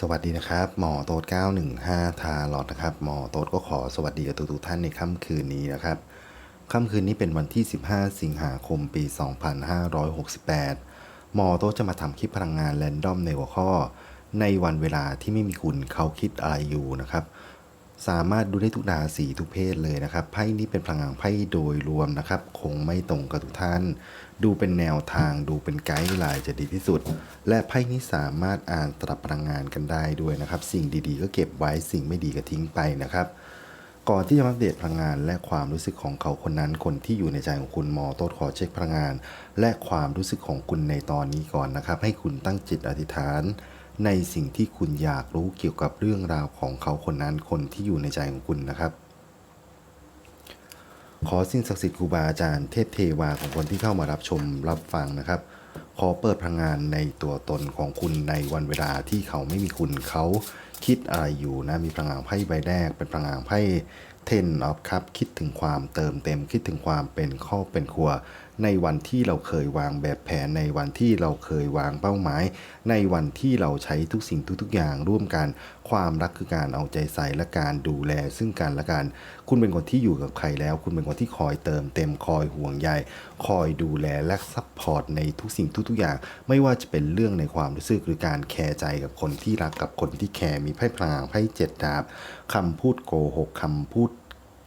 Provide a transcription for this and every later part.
สวัสดีนะครับหมอโต๊ด915 ทาลอดนะครับหมอโต๊ดก็ขอสวัสดีกับทุกๆท่านในค่ำคืนนี้นะครับค่ำคืนนี้เป็นวันที่ 15 สิงหาคมปี 2568 หมอโต๊ดจะมาทำคลิปพลังงานแรนดอมในหัวข้อ ในวันเวลาที่ไม่มีคุณเขาคิดอะไรอยู่นะครับ สามารถดูได้ทุกราศีทุกเพศเลยนะครับไพ่นี้เป็นพลังงานไพ่โดยรวมนะครับ คงไม่ตรงกับทุกท่าน ดูเป็นแนวทางดูเป็นไกด์ไลน์จะดีที่สุด และไพ่นี้สามารถอ่านตรับพลังงานกันได้ด้วยนะครับ สิ่งดีๆ ก็เก็บไว้สิ่งไม่ดีก็ทิ้งไปนะครับ ก่อนที่จะอัปเดตพลังงานและความรู้สึกของเขาคนนั้น คนที่อยู่ในใจของคุณมอโต้ขอเช็คพลังงาน และความรู้สึกของคุณในตอนนี้ก่อนนะครับ ให้คุณตั้งจิตอธิษฐาน ในสิ่งที่คุณอยากรู้เกี่ยวกับเรื่องราวของเขาคนนั้นคนที่อยู่ในใจของคุณนะครับ ขอสิ่งศักดิ์สิทธิ์ครูบาอาจารย์เทพเทวาของคนที่เข้ามารับชมรับฟังนะครับ ขอเปิดพลังงานในตัวตนของคุณในวันเวลาที่เขาไม่มีคุณเขาคิดอะไรอยู่นะมีพลังงานไพ่ใบแรกเป็นพลังงานไพ่เทนออฟคัพคิดถึงความเติมเต็มคิดถึงความเป็นครอเป็นครัว ในวันที่เราเคยวางแบบแผนในวันที่เราเคยวางเป้าหมาย ในวันที่เราใช้ทุกสิ่งทุกๆอย่างร่วมกัน ความรักคือการเอาใจใส่และการดูแลซึ่งกันและกัน คุณเป็นคนที่อยู่กับใครแล้ว คุณเป็นคนที่คอยเติมเต็มคอยห่วงใยคอยดูแลและซัพพอร์ตในทุกสิ่งทุกๆอย่าง ไม่ว่าจะเป็นเรื่องในความรู้สึกหรือการแคร์ใจกับคนที่รักกับคนที่แคร์มีไพ่พลางไพ่เจ็ดดาบคำพูดโกหกคำพูด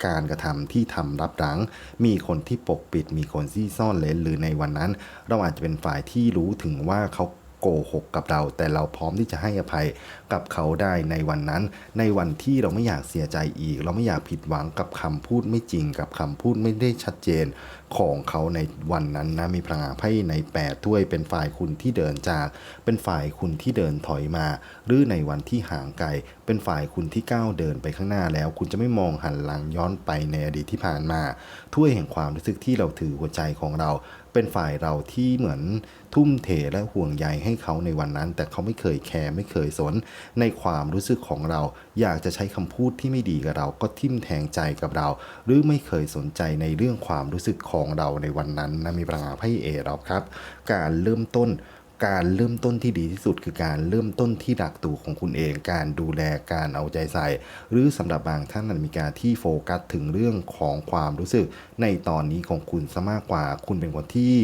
การกระทำที่ทำรับหลัง มีคนที่ปกปิด มีคนที่ซ่อนเลนหรือในวันนั้น เราอาจจะเป็นฝ่ายที่รู้ถึงว่าเขาโกหกกับเรา แต่เราพร้อมที่จะให้อภัยกับเขาได้ในวันนั้น ในวันที่เราไม่อยากเสียใจอีก เราไม่อยากผิดหวังกับคำพูดไม่จริง กับคำพูดไม่ได้ชัดเจน ของเขาในวันนั้นนะมีพลังงานไพ่ในแปดถ้วยเป็นฝ่ายคุณที่เดินจาก เป็นฝ่ายคุณที่เดินถอยมา หรือในวันที่ห่างไกล เป็นฝ่ายคุณที่ก้าวเดินไปข้างหน้าแล้ว คุณจะไม่มองหันหลังย้อนไปในอดีตที่ผ่านมา ถ้วยแห่งความรู้สึกที่เราถือหัวใจของเรา เป็นฝ่ายเราที่เหมือนทุ่มเทและห่วงใยให้เขาในวันนั้น แต่เขาไม่เคยแคร์ไม่เคยสน ในความรู้สึกของเรา อยากจะใช้คำพูดที่ไม่ดีกับเราก็ทิ่มแทงใจกับเรา หรือไม่เคยสนใจในเรื่องความรู้สึกของของเราในวันนั้นนะมีพลังงานไพ่เอเราครับ การเริ่มต้น การเริ่มต้นที่ดีที่สุด คือการเริ่มต้นที่ดักตัวของคุณเอง การดูแลการเอาใจใส่ หรือสำหรับบางท่านมันมีการที่โฟกัสถึงเรื่องของความรู้สึก ในตอนนี้ของคุณซะมากกว่า คุณเป็นคนที่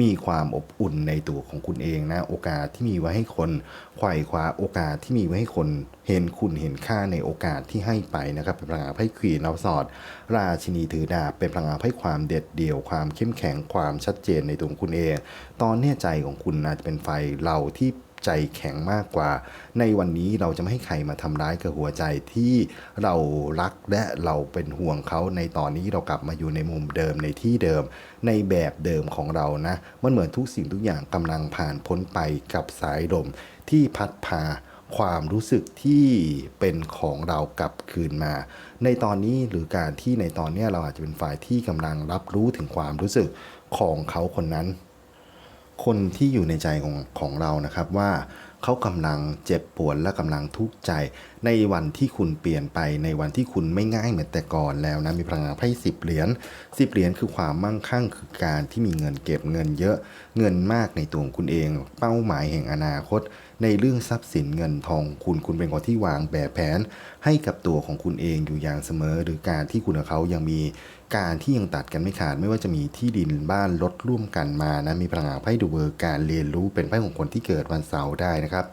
มีความอบอุ่นในตัวของคุณเองนะ โอกาสที่มีไว้ให้คนไขว่คว้าโอกาสที่มีไว้ให้คนเห็นคุณเห็นค่าในโอกาสที่ให้ไปนะครับ เป็นพลังงานไพ่ควีนเอาสอด ราชินีถือดาบเป็นพลังงานไพ่ความเด็ดเดี่ยวความเข้มแข็งความชัดเจนในตัวของคุณเอง ตอนเนี้ใจของคุณอาจจะเป็นไฟเราที่ใจแข็งมากกว่า ในวันนี้เราจะไม่ให้ใครมาทำร้ายกับหัวใจที่เรารักและเราเป็นห่วงเขาในตอนนี้เรากลับมาอยู่ในมุมเดิมในที่เดิม ในแบบเดิมของเรานะ มันเหมือนทุกสิ่งทุกอย่างกำลังผ่านพ้นไปกับสายลมที่พัดพาความรู้สึกที่เป็นของเรากลับคืนมา ในตอนนี้หรือการที่ในตอนนี้เราอาจจะเป็นฝ่ายที่กำลังรับรู้ถึงความรู้สึกของเขาคนนั้น คนที่อยู่ในใจของของเรานะครับว่าเขากำลังเจ็บปวดและกำลังทุกข์ใจ ในวันที่คุณเปลี่ยนไปในวันที่คุณไม่ง่ายเหมือนแต่ก่อนแล้วนะมีพลังงานไพ่สิบเหรียญสิบเหรียญคือความมั่งคั่งคือการที่มีเงินเก็บเงินเยอะเงินมากในตัวของคุณเอง เป้าหมายแห่งอนาคต ในเรื่องทรัพย์สินเงินทองคุณคุณเป็นคนที่วางแบบแผน ให้กับตัวของคุณเองอยู่อย่างเสมอ หรือการที่คุณกับเขายังมี การที่ยังตัดกันไม่ขาดไม่ว่าจะมีที่ดินบ้านรถร่วมกันมานะมีพลังงานไพ่ดูเบอร์การเรียนรู้เป็นไพ่ของคนที่เกิดวันเสาร์ได้นะครับ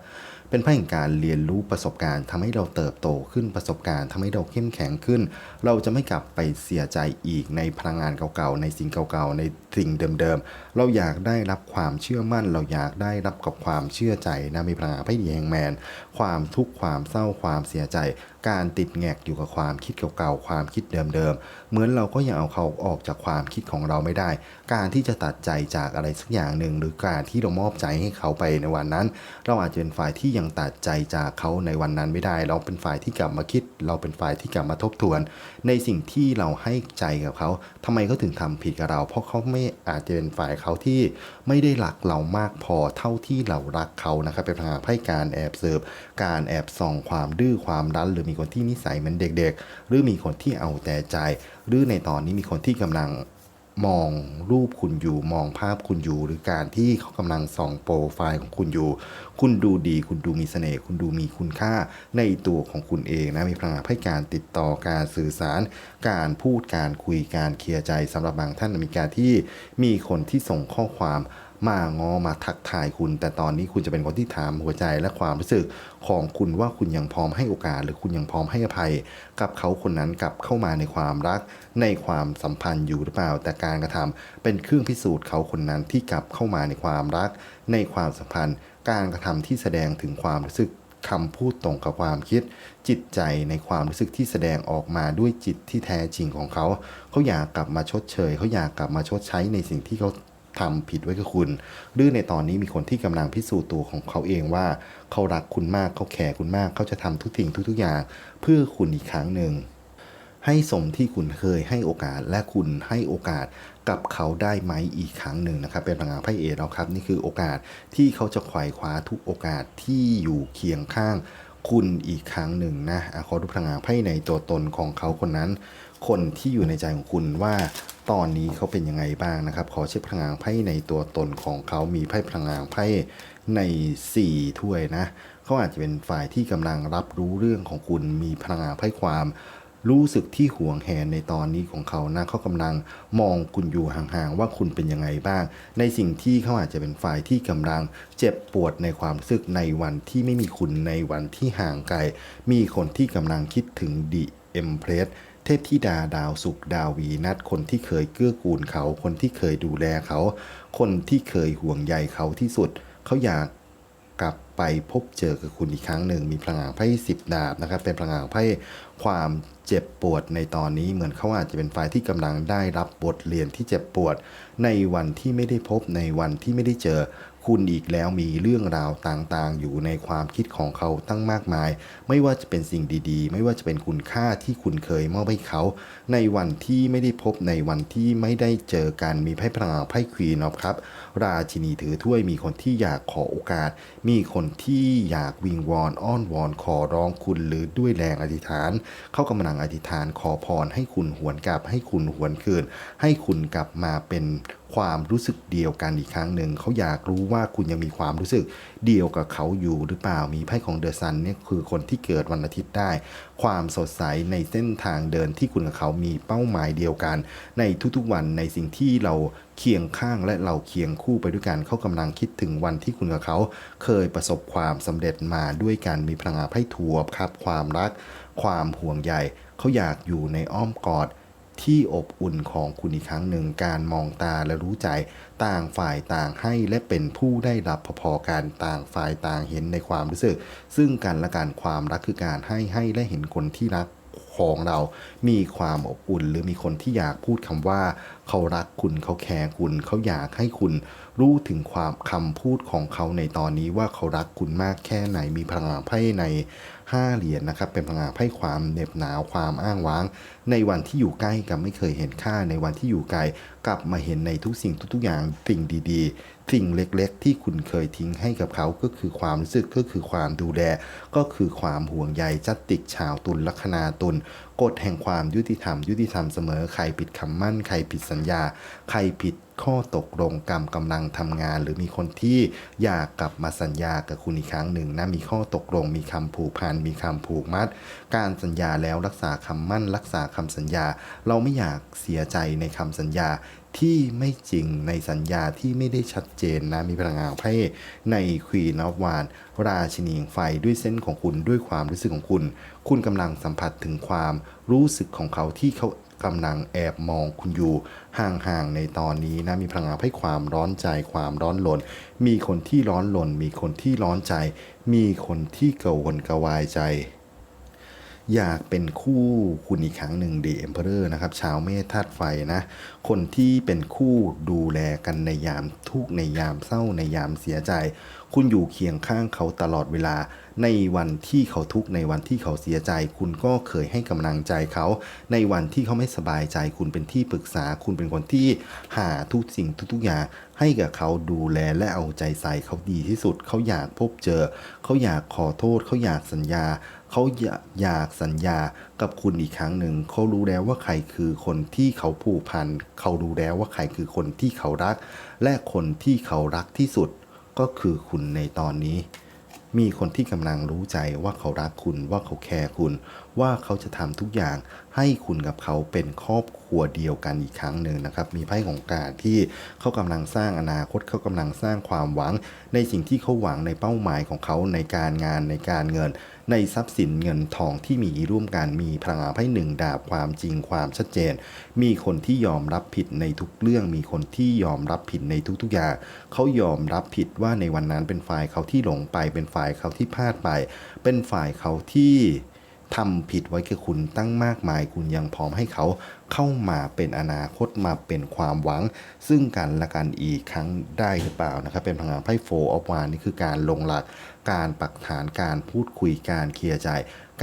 เป็นไพ่แห่งการเรียนรู้ประสบการณ์ทำให้เราเติบโตขึ้นประสบการณ์ทำให้เราเข้มแข็งขึ้น เราจะไม่กลับไปเสียใจอีกในพลังงานเก่าๆในสิ่งเก่าๆในสิ่งเดิมๆ เราอยากได้รับความเชื่อมั่น เราอยากได้รับกับความเชื่อใจนะมีพลังงานไพ่ดีแฮงแมน ความทุกข์ความเศร้าความเสียใจ การติดแงกอยู่กับความคิดเก่าๆความคิดเดิมๆเหมือนเราก็ยังเอาเขาออกจากความคิดของเราไม่ได้ การที่จะตัดใจจากอะไรสักอย่างหนึ่งหรือการที่เรามอบใจให้เขาไปในวันนั้น เราอาจจะเป็นฝ่ายที่ยังตัดใจจากเขาในวันนั้นไม่ได้ เราเป็นฝ่ายที่กลับมาคิด เราเป็นฝ่ายที่กลับมาทบทวน ในสิ่งที่เราให้ใจกับเขาทำไมเขาถึงทำผิดกับเรา เพราะเขาไม่อาจจะเป็นฝ่ายเขาที่ไม่ได้รักเรามากพอเท่าที่เรารักเขานะครับเป็นพลังานไพ่การแอบเสิร์ฟการแอบส่องความดื้อความรั้น หรือมีคนที่นิสัยเหมือนเด็ก ๆ หรือมีคนที่เอาแต่ใจ หรือในตอนนี้มีคนที่กำลัง มองรูปคุณอยู่ มองภาพคุณอยู่ หรือการที่เขากำลังส่องโปรไฟล์ของคุณอยู่ คุณดูดี คุณดูมีเสน่ห์คุณดูมีคุณค่าในตัวของคุณเองนะมีพลังให้การติดต่อการสื่อสาร การพูดการคุยการเคลียร์ใจสำหรับบางท่านมีการที่มีคนที่ส่งข้อความ มางอมาทักทายคุณ แต่ตอนนี้คุณจะเป็นคนที่ถามหัวใจและความรู้สึกของคุณว่าคุณยังพร้อมให้โอกาส หรือคุณยังพร้อมให้อภัย กับเขาคนนั้นกลับเข้ามาในความรัก ในความสัมพันธ์อยู่หรือเปล่า แต่การกระทำเป็นเครื่องพิสูจน์เขาคนนั้นที่กลับเข้ามาในความรัก ในความสัมพันธ์ การกระทำที่แสดงถึงความรู้สึกคำพูดตรงกับความคิด จิตใจในความรู้สึกที่แสดงออกมาด้วยจิตที่แท้จริงของเขา เขาอยากกลับมาชดเชย เขาอยากกลับมาชดใช้ในสิ่งที่เขา ทำผิดไว้กับคุณ หรือในตอนนี้มีคนที่กำลังพิสูจน์ตัวของเขาเองว่า เขารักคุณมากเขาแคร์คุณมากเขาจะทำทุกสิ่งทุกๆอย่าง เพื่อคุณอีกครั้งหนึ่งให้สมที่คุณเคยให้โอกาสและคุณให้โอกาสกับเขาได้ไหมอีกครั้งหนึ่งนะครับ เป็นพลังงานไพ่เอเราครับ นี่คือโอกาสที่เขาจะไขว่คว้าทุกโอกาสที่อยู่เคียงข้างคุณอีกครั้งหนึ่งนะอะขอดูพลังงานไพ่ในตัวตนของเขาคนนั้น คนที่อยู่ในใจของคุณว่า ตอนนี้เขาเป็นยังไงบ้างนะครับ ขอเช็คพลังงานไพ่ในตัวตนของเขามีไพ่พลังงานไพ่ใน4ถ้วยนะเขาอาจจะเป็นฝ่ายที่กำลังรับรู้เรื่องของคุณมีพลังงานไพ่ความรู้สึกที่ห่วงแหนในตอนนี้ของเขานะเขากำลังมองคุณอยู่ห่างๆว่าคุณเป็นยังไงบ้าง ในสิ่งที่เขาอาจจะเป็นฝ่ายที่กำลังเจ็บปวดในความรู้สึกในวันที่ไม่มีคุณในวันที่ห่างไกล มีคนที่กำลังคิดถึงดีเอ็มเพรส ทพธิดาดาวสุขดาววีนัดคนที่เคยเกื้อกูลเขา คนที่เคยดูแลเขา คนที่เคยห่วงใยเขาที่สุด เขาอยากกลับไปพบเจอกับคุณอีกครั้งหนึ่ง มีพลังงานไพ่สิบดาบนะครับ เป็นพลังงานไพ่ความเจ็บปวดในตอนนี้เหมือนเขาอาจจะเป็นฝ่ายที่กำลังได้รับบทเรียนที่เจ็บปวด ในวันที่ไม่ได้พบในวันที่ไม่ได้เจอ คุณอีกแล้วมีเรื่องราวต่างๆ อยู่ในความคิดของเขาตั้งมากมาย ไม่ว่าจะเป็นสิ่งดีๆ ไม่ว่าจะเป็นคุณค่าที่คุณเคยมอบให้เขา ในวันที่ไม่ได้พบในวันที่ไม่ได้เจอกันมีไพ่พลังงานไพ่ควีนอฟครับ ราชินีถือถ้วยมีคนที่อยากขอโอกาส มีคนที่อยากวิงวอนอ้อนวอนขอร้องคุณหรือด้วยแรงอธิษฐาน เข้ากำลังอธิษฐานขอพรให้คุณหวนกลับ ให้คุณหวนคืน ให้คุณกลับมาเป็นความรู้สึกเดียวกันอีกครั้งหนึ่ง เขาอยากรู้ว่าคุณยังมีความรู้สึกเดียวกับเขาอยู่หรือเปล่ามีไพ่ของเดอะซันเนี่ยคือคนที่เกิดวันอาทิตย์ได้ ความสดใสในเส้นทางเดินที่คุณกับเขามีเป้าหมายเดียวกัน ในทุกๆวันในสิ่งที่เราเคียงข้างและเราเคียงคู่ไปด้วยกันเขากำลังคิดถึงวันที่คุณกับเขา เคยประสบความสำเร็จมาด้วยกันมีพลังงานไพ่ทัวร์ครับ ความรัก ความห่วงใยเขาอยากอยู่ในอ้อมกอดที่อบอุ่นของคุณอีกครั้งหนึ่งการมองตาและรู้ใจต่างฝ่ายต่างให้และเป็นผู้ได้รับพอๆกันต่างฝ่ายต่างเห็นในความรู้สึก ซึ่งกันและการความรักคือการให้ให้และเห็นคนที่รัก ของเรา มีความอบอุ่น หรือมีคนที่อยากพูดคำว่า เขารักคุณเขาแคร์คุณ เขาอยากให้คุณรู้ถึงความคำพูดของเขาในตอนนี้ว่าเขารักคุณมากแค่ไหนมีพลังภายใน 5 เหรียญนะครับ เป็นพลังงานไพ่ความเหน็บหนาวความอ้างว้าง ในวันที่อยู่ใกล้กับไม่เคยเห็นค่าในวันที่อยู่ไกลกลับมาเห็นในทุกสิ่งทุกๆอย่างสิ่งดีๆ สิ่งเล็กๆ ที่คุณเคยทิ้งให้กับเขาก็คือความรู้สึกก็คือความดูแล ก็คือความห่วงใยจัตติกชาวตุลลัคนาตุลกฎแห่งความยุติธรรม ยุติธรรมเสมอใครผิดคำมั่น ใครผิดสัญญา ใครผิดข้อตกลงกรรมกำลังทำงาน หรือมีคนที่อยากกลับมาสัญญากับคุณอีกครั้งหนึ่งนะมีข้อตกลงมีคำผูกพันมีคำผูกมัด การสัญญาแล้วรักษาคำมั่น รักษาคำสัญญา เราไม่อยากเสียใจในคำสัญญาที่ไม่จริงในสัญญาที่ไม่ได้ชัดเจนนะ มีพลังงานไพ่ในควีนอฟวานราชินีไฟด้วยเส้นของคุณด้วยความรู้สึกของคุณ คุณกำลังสัมผัสถึงความรู้สึกของเขาที่เขา กำลังแอบมองคุณอยู่ห่างๆในตอนนี้นะมีพลังงานให้ความร้อนใจความร้อนรนมีคนที่ร้อนรนมีคนที่ร้อนใจ มีคนที่กระวนกระวายใจอยากเป็นคู่คุณอีกครั้งหนึ่ง The Emperor นะครับ ชาวเมษธาตุไฟนะ คนที่เป็นคู่ดูแลกันในยามทุกในยามเศร้าในยามเสียใจคุณอยู่เคียงข้างเขาตลอดเวลา ในวันที่เขาทุกข์ในวันที่เขาเสียใจ คุณก็เคยให้กำลังใจเขา ในวันที่เขาไม่สบายใจ คุณเป็นที่ปรึกษา คุณเป็นคนที่หาทุกสิ่งทุกๆอย่างให้กับเขาดูแลและเอาใจใส่เขาดีที่สุด เขาอยากพบเจอ เขาอยากขอโทษ เขาอยากสัญญา เขาอยากสัญญากับคุณอีกครั้งหนึ่ง เขารู้แล้วว่าใครคือคนที่เขาผูกพัน เขารู้แล้วว่าใครคือคนที่เขารัก และคนที่เขารักที่สุด ก็คือคุณในตอนนี้ มีคนที่กำลังรู้ใจว่าเขารักคุณว่าเขาแคร์คุณ ว่าเขาจะทำทุกอย่างให้คุณกับเขาเป็นครอบครัวเดียวกันอีกครั้งหนึ่งนะครับ มีไพ่ของการที่เขากำลังสร้างอนาคตเขากำลังสร้างความหวัง ในสิ่งที่เขาหวังในเป้าหมายของเขาในการงานในการเงิน ในทรัพย์สินเงินทองที่มีร่วมกันมีพลังงานไพ่หนึ่งดาบความจริงความชัดเจน มีคนที่ยอมรับผิดในทุกเรื่อง มีคนที่ยอมรับผิดในทุกๆอย่างเขายอมรับผิดว่าในวันนั้นเป็นฝ่ายเขาที่หลงไป เป็นฝ่ายเขาที่พลาดไป เป็นฝ่ายเขาที่ ทำผิดไว้กับคุณตั้งมากมาย คุณยังพร้อมให้เขาเข้ามาเป็นอนาคตมาเป็นความหวัง ซึ่งกันและกันอีกครั้งได้หรือเปล่านะครับ เป็นพลังงานไพ่โฟออฟวานนี่คือการลงหลักการปักฐานการพูดคุยการเคลียร์ใจ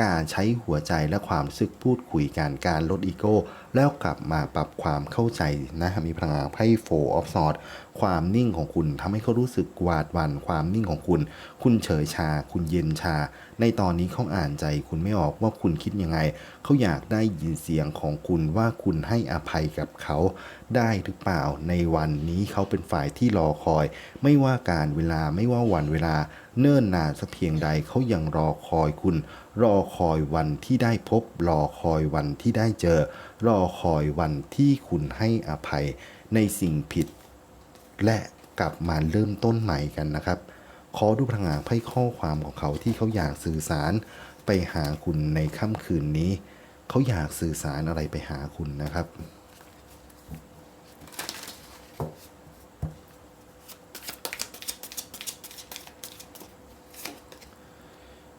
การใช้หัวใจและความรู้สึกพูดคุยกันการลดอีโก้ แล้วกลับมาปรับความเข้าใจนะมีพลังงานไพ่โฟออฟซอดความนิ่งของคุณทำให้เขารู้สึกหวาดหวั่นความนิ่งของคุณ คุณเฉยชา คุณเย็นชา ในตอนนี้เขาอ่านใจคุณไม่ออกว่าคุณคิดยังไง เขาอยากได้ยินเสียงของคุณว่าคุณให้อภัยกับเขาได้หรือเปล่าในวันนี้เขาเป็นฝ่ายที่รอคอย ไม่ว่าการเวลาไม่ว่าวันเวลา เนิ่นนานสักเพียงใดเขายังรอคอยคุณ รอคอยวันที่ได้พบ รอคอยวันที่ได้เจอ รอคอยวันที่คุณให้อภัยในสิ่งผิด และกลับมาเริ่มต้นใหม่กันนะครับ ขอดูพลังงานไพ่ข้อความของเขาที่เขาอยากสื่อสารไปหาคุณในค่ำคืนนี้ เขาอยากสื่อสารอะไรไปหาคุณนะครับ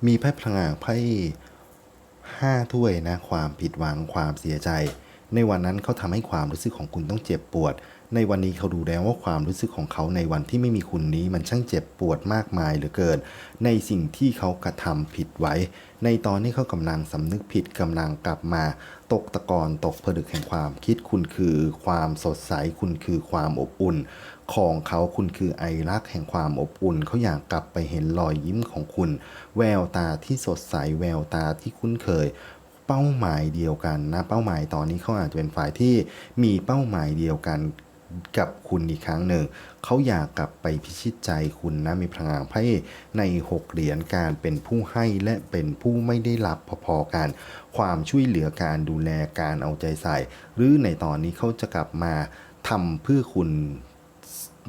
มีไพ่พลังงานไพ่ห้าถ้วยนะความผิดหวังความเสียใจ ในวันนั้นเขาทำให้ความรู้สึกของคุณต้องเจ็บปวด ในวันนี้เขาดูแล้วว่าความรู้สึกของเขาในวันที่ไม่มีคุณนี้มันช่างเจ็บปวดมากมายเหลือเกิน ในสิ่งที่เขากระทำผิดไว้ ในตอนนี้เขากำลังสำนึกผิดกำลังกลับมา ตกตะกอนตกผลึกแห่งความคิดคุณคือ ความสดใสคุณคือความอบอุ่น ของเขาคุณคือไอรักแห่งความอบอุ่นเขาอยากกลับไปเห็นรอยยิ้มของคุณ แววตาที่สดใสแววตาที่คุ้นเคยเป้าหมายเดียวกันนะเป้าหมายตอนนี้เขาอาจจะเป็นฝ่ายที่มีเป้าหมายเดียวกัน กับคุณอีกครั้งหนึ่ง เขาอยากกลับไปพิชิตใจคุณนะมีพลังงานไพ่ในหกเหรียญการเป็นผู้ให้และเป็นผู้ไม่ได้รับพอๆกัน ความช่วยเหลือการดูแลการเอาใจใส่ หรือในตอนนี้เขาจะกลับมาทำเพื่อคุณ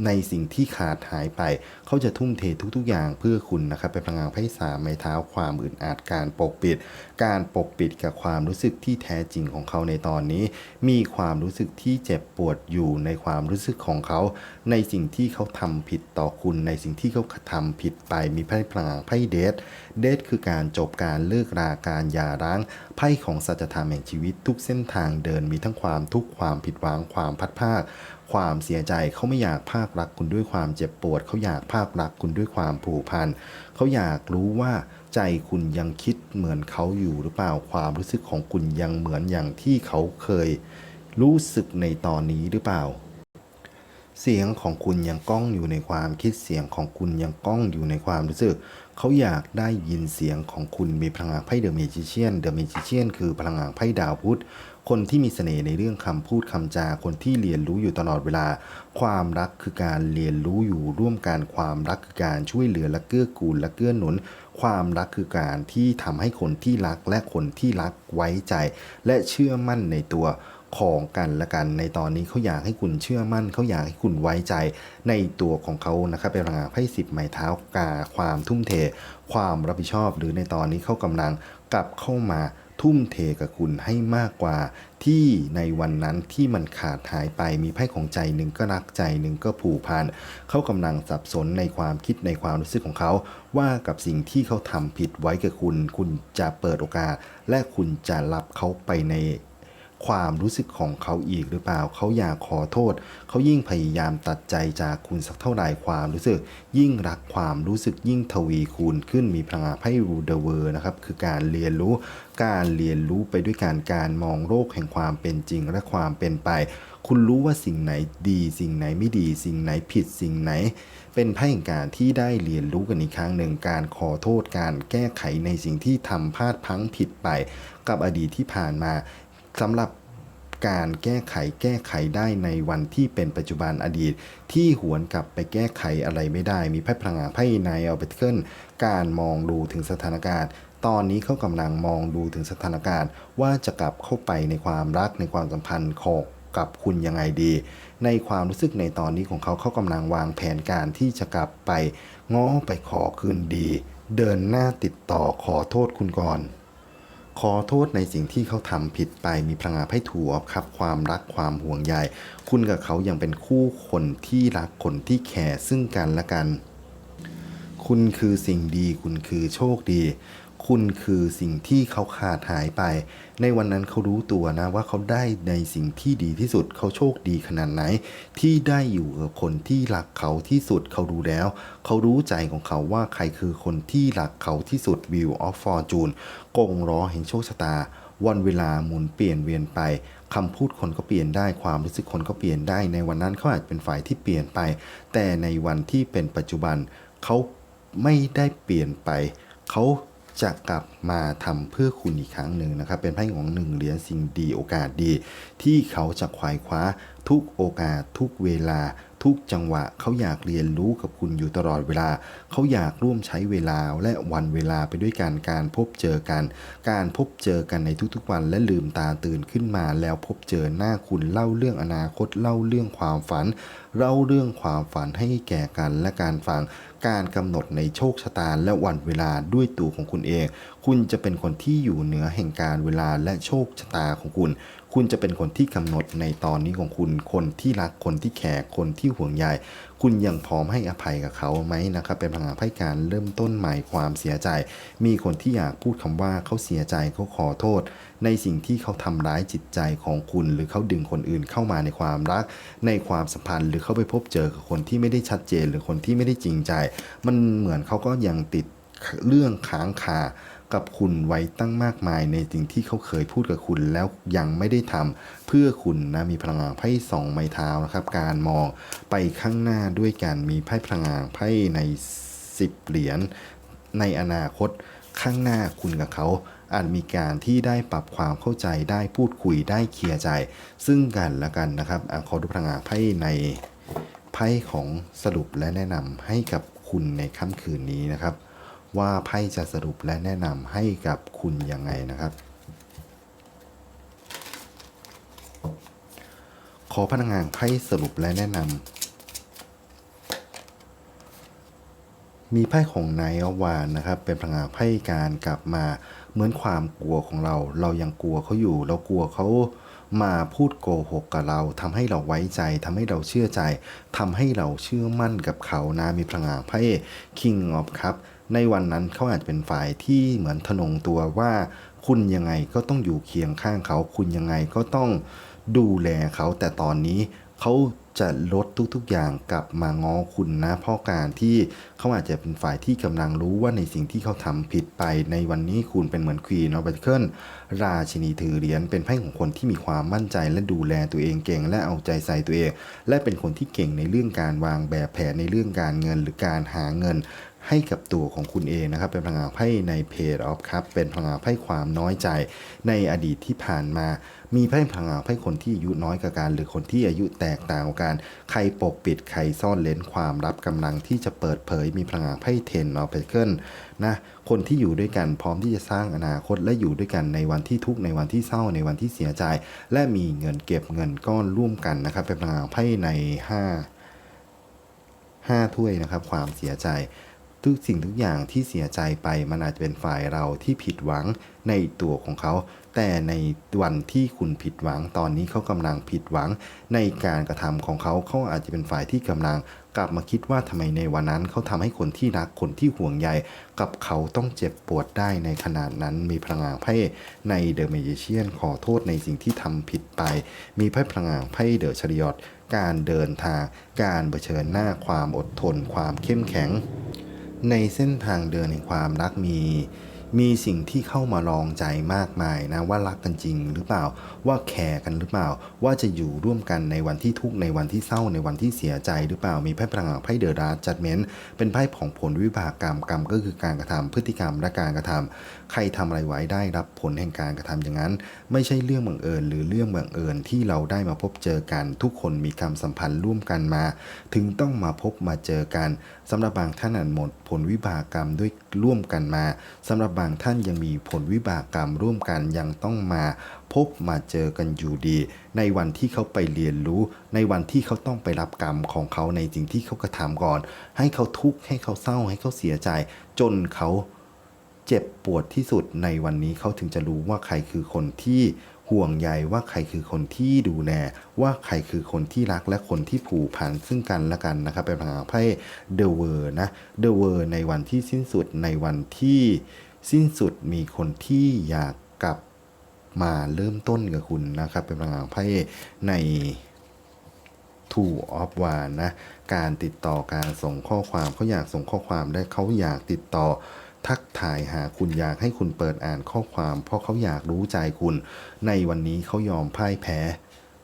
ในสิ่งที่ขาดหายไป เขาจะทุ่มเททุกๆอย่างเพื่อคุณนะครับเป็นพลังงานไพ่สามไม้เท้าความอึดอัดการปกปิด การปกปิดกับความรู้สึกที่แท้จริงของเขาในตอนนี้ มีความรู้สึกที่เจ็บปวดอยู่ในความรู้สึกของเขา ในสิ่งที่เขาทำผิดต่อคุณ ในสิ่งที่เขาทำผิดไปมีไพ่พลังงานไพ่เดทเดทคือการจบการเลิกราการหย่าร้างไพ่ของสัจธรรมแห่งชีวิตทุกเส้นทางเดินมีทั้งความทุกข์ความผิดหวังความพัดภาค ความเสียใจเขาไม่อยากภาครักคุณด้วยความเจ็บปวด เขาอยากภาครักคุณด้วยความผูกพันเขาอยากรู้ว่าใจคุณยังคิดเหมือนเขาอยู่หรือเปล่าความรู้สึกของคุณยังเหมือนอย่างที่เขาเคยรู้สึกในตอนนี้หรือเปล่า เสียงของคุณยังก้องอยู่ในความคิดเสียงของคุณยังก้องอยู่ในความรู้สึก เขาอยากได้ยินเสียงของคุณมีพลังงานไพ่เดอะเมจิเชียนเดอะเมจิเชียนคือพลังงานไพ่ดาวพุธ คนที่มีเสน่ห์ในเรื่องคำพูดคำจา คนที่เรียนรู้อยู่ตลอดเวลา ความรักคือการเรียนรู้อยู่ร่วมกันความรักคือการช่วยเหลือและเกื้อกูลและเกื้อหนุน ความรักคือการที่ทำให้คนที่รักและคนที่รักไว้ใจ และเชื่อมั่นในตัวของกันและกันในตอนนี้เขาอยากให้คุณเชื่อมั่นเขาอยากให้คุณไว้ใจ ในตัวของเขานะครับเป็นพลังงานไพ่สิบไม้เท้ากาความทุ่มเท ความรับผิดชอบ หรือในตอนนี้เขากำลังกลับเข้ามา ทุ่มเทกับคุณให้มากกว่า ที่ในวันนั้นที่มันขาดหายไปมีไพ่ของใจหนึ่งก็รักใจหนึ่งก็ผูกพันเขากำลังสับสนในความคิดในความรู้สึกของเขา ว่ากับสิ่งที่เขาทำผิดไว้กับคุณ คุณจะเปิดโอกาส และคุณจะรับเขาไปใน ความรู้สึกของเขาอีกหรือเปล่า เขาอยากขอโทษ เขายิ่งพยายามตัดใจจากคุณสักเท่าไหร่ความรู้สึก ยิ่งรักความรู้สึกยิ่งทวีคูณขึ้นมีพลังงานไพ่รูเดเวอร์นะครับคือการเรียนรู้การเรียนรู้ไปด้วยการการมองโลกแห่งความเป็นจริงและความเป็นไป คุณรู้ว่าสิ่งไหนดีสิ่งไหนไม่ดี สิ่งไหนผิดสิ่งไหน เป็นไพ่แห่งการที่ได้เรียนรู้กันอีกครั้งหนึ่งการขอโทษการแก้ไขในสิ่งที่ทำพลาดพังผิดไป กับอดีตที่ผ่านมา สำหรับการแก้ไขแก้ไขได้ในวันที่เป็นปัจจุบันอดีต ที่หวนกลับไปแก้ไขอะไรไม่ได้ มีไพ่พลังงานไพ่ในเอาไปเกิลการมองดูถึงสถานการณ์ตอนนี้เขากำลังมองดูถึงสถานการณ์ ว่าจะกลับเข้าไปในความรักในความสัมพันธ์ของกับคุณยังไงดี ในความรู้สึกในตอนนี้ของเขาเขากำลังวางแผนการที่จะกลับไปง้อไปขอคืนดี เดินหน้าติดต่อขอโทษคุณก่อน ขอโทษในสิ่งที่เขาทำผิดไปมีพลังงานไพ่ถูอครับ ความรักความห่วงใยคุณกับเขายังเป็นคู่คนที่รักคนที่แคร์ซึ่งกันและกัน คุณคือสิ่งดี คุณคือโชคดี คุณคือสิ่งที่เขาขาดหายไป ในวันนั้นเขารู้ตัวนะว่าเขาได้ในสิ่งที่ดีที่สุดเขาโชคดีขนาดไหน ที่ได้อยู่กับคนที่รักเขาที่สุดเขารู้แล้ว เขารู้ใจของเขาว่าใครคือคนที่รักเขาที่สุด View of Fortune กงล้อแห่งโชคชะตา วันเวลาหมุนเปลี่ยนเวียนไปคำพูดคนก็เปลี่ยนได้ความรู้สึกคนก็เปลี่ยนได้ ในวันนั้นเขาอาจเป็นฝ่ายที่เปลี่ยนไป แต่ในวันที่เป็นปัจจุบันเขาไม่ได้เปลี่ยนไป เขา จะกลับมาทำเพื่อคุณอีกครั้งหนึ่งนะครับ เป็นไพ่ของหนึ่งเหรียญสิ่งดีโอกาสดี ที่เขาจะควายคว้าทุกโอกาสทุกเวลาทุกจังหวะเขาอยากเรียนรู้กับคุณอยู่ตลอดเวลา เขาอยากร่วมใช้เวลาและวันเวลาไปด้วยกันการพบเจอกัน การพบเจอกันในทุกๆวันและลืมตาตื่นขึ้นมา แล้วพบเจอหน้าคุณเล่าเรื่องอนาคตเล่าเรื่องความฝัน เล่าเรื่องความฝันให้แก่กันและการฟัง การกำหนดในโชคชะตาและวันเวลาด้วยตัวของคุณเอง คุณจะเป็นคนที่อยู่เหนือแห่งการเวลาและโชคชะตาของคุณ คุณจะเป็นคนที่กำหนดในตอนนี้ของคุณ คนที่รักคนที่แคร์คนที่ห่วงใยคุณยังพร้อมให้อภัยกับเขาไหมนะครับ เป็นพลังงานไพ่การเริ่มต้นใหม่ความเสียใจ มีคนที่อยากพูดคำว่าเขาเสียใจเขาขอโทษ ในสิ่งที่เขาทำร้ายจิตใจของคุณ หรือเขาดึงคนอื่นเข้ามาในความรัก ในความสัมพันธ์หรือเขาไปพบเจอกับคนที่ไม่ได้ชัดเจน หรือคนที่ไม่ได้จริงใจ มันเหมือนเขาก็ยังติดเรื่องค้างคา กับคุณไว้ตั้งมากมายในสิ่งที่เขาเคยพูดกับคุณแล้วยังไม่ได้ทำเพื่อคุณนะมีพลังงานไพ่สองไม้เท้านะครับ การมองไปข้างหน้าด้วยกันมีไพ่พลังงานไพ่ใน10เหรียญในอนาคตข้างหน้าคุณกับเขาอาจมีการที่ได้ปรับความเข้าใจได้พูดคุยได้เคลียร์ใจ ซึ่งกันและกันนะครับอขอดูพลังงานไพ่ในไพ่ของสรุปและแนะนำให้กับคุณในค่ำคืนนี้นะครับ ว่าไพ่จะสรุปและแนะนำให้กับคุณยังไงนะครับ ขอพนักงานไพ่สรุปและแนะนำมีไพ่ของนายอวานนะครับ เป็นพลังงานไพ่การกลับมาเหมือนความกลัวของเรา เรายังกลัวเขาอยู่ เรากลัวเขา มาพูดโกหกกับเราทำให้เราไว้ใจทำให้เราเชื่อใจทำให้เราเชื่อมั่นกับเขานะมีพลังงานไพ่ King of Cup ในวันนั้นเขาอาจจะเป็นฝ่ายที่เหมือนทะนงตัวว่า คุณยังไงก็ต้องอยู่เคียงข้างเขา คุณยังไงก็ต้องดูแลเขาแต่ตอนนี้เขา จะลดทุกๆอย่างกลับมาง้อคุณนะ เพราะการที่เขาอาจจะเป็นฝ่ายที่กำลังรู้ว่าในสิ่งที่เขาทำผิดไปในวันนี้คุณเป็นเหมือนควีนออฟเบเคิลราชินีถือเหรียญเป็นไพ่ของคนที่มีความมั่นใจและดูแลตัวเองเก่ง และเอาใจใส่ตัวเอง และเป็นคนที่เก่งในเรื่องการวางแบบแผนในเรื่องการเงินหรือการหาเงิน ให้กับตัวของคุณเองนะครับ เป็นพลังงานไพ่ในเพจออฟครับเป็นพลังงานไพ่ความน้อยใจในอดีตที่ผ่านมา มีไพ่พลังงานไพ่คนที่อายุน้อยกว่ากันหรือคนที่อายุแตกต่างกัน ใครปกปิดใครซ่อนเลนความลับกำลังที่จะเปิดเผย มีพลังงานไพ่เทนออฟเพเคิลนะคนที่อยู่ด้วยกันพร้อมที่จะสร้างอนาคตและอยู่ด้วยกันในวันที่ทุกข์ในวันที่เศร้าในวันที่เสียใจ และมีเงินเก็บเงินก้อนร่วมกันนะครับ เป็นพลังงานไพ่ในห้าห้าถ้วยนะครับความเสียใจ ทุกสิ่งทุกอย่างที่เสียใจไปมันอาจจะเป็นฝ่ายเราที่ผิดหวังในตัวของเขา แต่ในวันที่คุณผิดหวังตอนนี้เขากำลังผิดหวัง ในการกระทำของเขาเขาอาจจะเป็นฝ่ายที่กำลังกลับมาคิดว่าทำไมในวันนั้นเขาทำให้คนที่รักคนที่ห่วงใยกับเขาต้องเจ็บปวดได้ในขนาดนั้น มีพลังงานไพ่ในเดอะเมจิเชียนขอโทษในสิ่งที่ทำผิดไป มีไพ่พลังงานไพ่เดอะชริยอตการเดินทาง การเผชิญหน้าความอดทน ความเข้มแข็ง ในเส้นทางเดินแห่งความรักมี มีสิ่งที่เข้ามาลองใจมากมายนะว่ารักกันจริงหรือเปล่า ว่าแคร์กันหรือเปล่า ว่าจะอยู่ร่วมกันในวันที่ทุกข์ในวันที่เศร้าในวันที่เสียใจหรือเปล่ามีไพ่พลังงานไพ่เดอะดาร์จัดเมนเป็นไพ่ของผลวิบากกรรมกรรมก็คือการกระทำพฤติกรรมและการกระทำ ใครทำอะไรไว้ได้รับผลแห่งการกระทำอย่างนั้น ไม่ใช่เรื่องบังเอิญ หรือเรื่องบังเอิญที่เราได้มาพบเจอกัน ทุกคนมีคำสัมพันธ์ร่วมกันมา ถึงต้องมาพบมาเจอกันสำหรับบางท่านอาจหมดผลวิบากกรรมด้วยร่วมกันมาสำหรับบางท่านยังมีผลวิบากกรรมร่วมกันยังต้องมาพบมาเจอกันอยู่ดี ในวันที่เขาไปเรียนรู้ ในวันที่เขาต้องไปรับกรรมของเขาในสิ่งที่เขากระทำก่อน ให้เขาทุกข์ให้เขาเศร้าให้เขาเสียใจ จนเขา เจ็บปวดที่สุดในวันนี้เขาถึงจะรู้ว่าใครคือคนที่ห่วงใยว่าใครคือคนที่ดูแลว่าใครคือคนที่รักและคนที่ผูกพันซึ่งกันและกันนะครับเป็นพลังงานไพ่เดอะเวอร์นะเดอะเวอร์ในวันที่สิ้นสุดในวันที่สิ้นสุดมีคนที่อยากกลับมาเริ่มต้นกับคุณนะครับ เป็นพลังงานไพ่ใน Two of w a n นะการติดต่อการส่งข้อความเขาอยากส่งข้อความและเขาอยากติดต่อ ทักทายหาคุณอยากให้คุณเปิดอ่านข้อความ เพราะเขาอยากรู้ใจคุณ ในวันนี้เขายอมพ่ายแพ้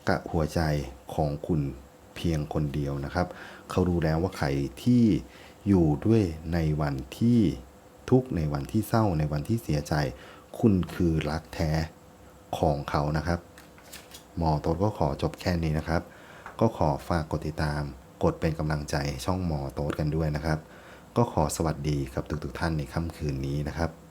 กับหัวใจของคุณเพียงคนเดียวนะครับ เขารู้แล้วว่าใครที่อยู่ด้วยในวันที่ทุกในวันที่เศร้าในวันที่เสียใจ คุณคือรักแท้ของเขานะครับ หมอโต๊ดก็ขอจบแค่นี้นะครับ ก็ขอฝากกดติดตาม กดเป็นกำลังใจช่องหมอโต๊ดกันด้วยนะครับ ก็ขอสวัสดีกับทุกๆท่านในค่ำคืนนี้นะครับ